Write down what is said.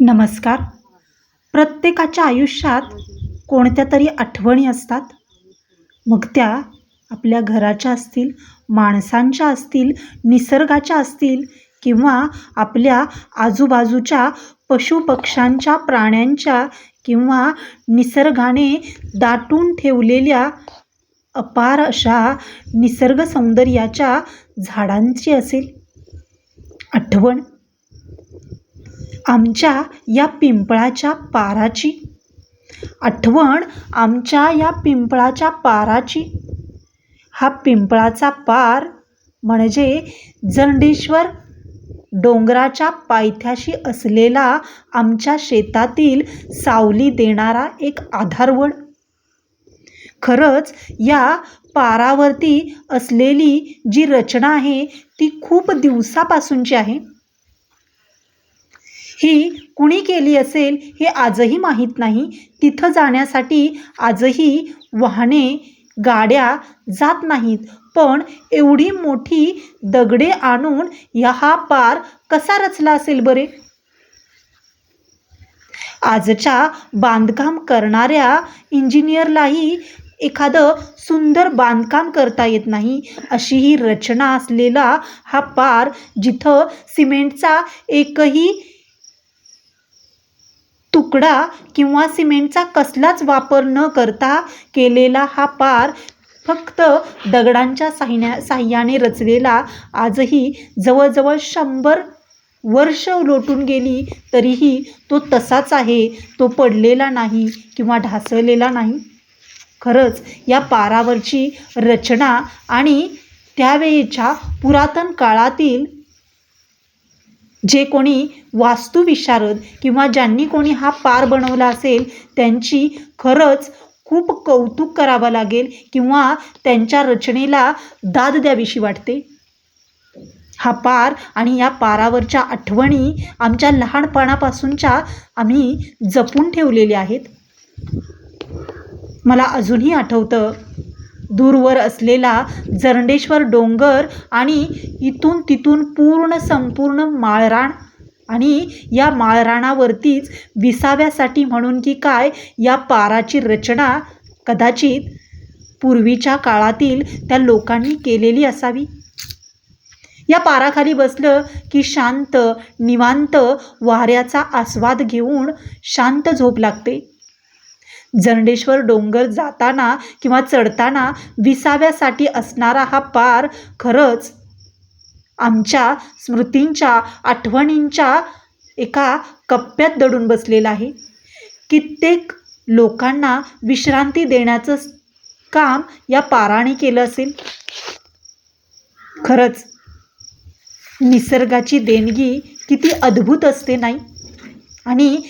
नमस्कार. प्रत्येकाच्या आयुष्यात कोणत्या तरी आठवणी असतात? मग त्या आपल्या घराच्या असतील माणसांच्या असतील निसर्गाच्या असतील किंवा आपल्या आजूबाजूच्या पशुपक्ष्यांच्या प्राण्यांच्या किंवा निसर्गाने दाटून ठेवलेल्या अपार अशा निसर्ग सौंदर्याच्या झाडांची असेल. आठवण आमच्या या पिंपळाच्या पाराची. आठवण आमच्या या पिंपळाच्या पाराची. हा पिंपळाचा पार म्हणजे जंडेश्वर डोंगराच्या पायथ्याशी असलेला आमच्या शेतातील सावली देणारा एक आधारवड. खरंच या पारावरती असलेली जी रचना आहे ती खूप दिवसापासूनची आहे. ही कुणी केली असेल हे आजही माहीत नाही. तिथं जाण्यासाठी आजही वाहने गाड्या जात नाहीत. पण एवढी मोठी दगडे आणून या हा पार कसा रचला असेल बरे? आजच्या बांधकाम करणाऱ्या इंजिनियरलाही एखादं सुंदर बांधकाम करता येत नाही. अशी ही रचना असलेला हा पार जिथं सिमेंटचा एकही तुकडा किंवा सिमेंटचा कसलाच वापर न करता केलेला हा पार फक्त दगडांच्या साह्या साह्याने रचलेला. आजही जवळजवळ शंभर वर्ष लोटून गेली तरीही तो तसाच आहे. तो पडलेला नाही किंवा ढासळलेला नाही. खरंच या पारावरची रचना आणि त्यावेळेच्या पुरातन काळातील जे कोणी वास्तुविशारद किंवा ज्यांनी कोणी हा पार बनवला असेल त्यांची खरंच खूप कौतुक करावं लागेल किंवा त्यांच्या रचनेला दाद द्यावीशी वाटते. हा पार आणि या पारावरच्या आठवणी आमच्या लहानपणापासूनच्या आम्ही जपून ठेवलेल्या आहेत. मला अजूनही आठवतं दूरवर असलेला जरंडेश्वर डोंगर आणि इथून तिथून पूर्ण संपूर्ण माळरान. आणि या माळरानावरतीच विसाव्यासाठी म्हणून की काय या पाराची रचना कदाचित पूर्वीच्या काळातील त्या लोकांनी केलेली असावी. या पाराखाली बसलं की शांत निवांत वाऱ्याचा आस्वाद घेऊन शांत झोप लागते. जरंडेश्वर डोंगर जाताना किंवा चढताना विसाव्यासाठी असणारा हा पार खरंच आमच्या स्मृतींच्या आठवणींच्या एका कप्प्यात दडून बसलेला आहे. कित्येक लोकांना विश्रांती देण्याचं काम या पाराने केलं असेल. खरंच निसर्गाची देणगी किती अद्भुत असते नाही? आणि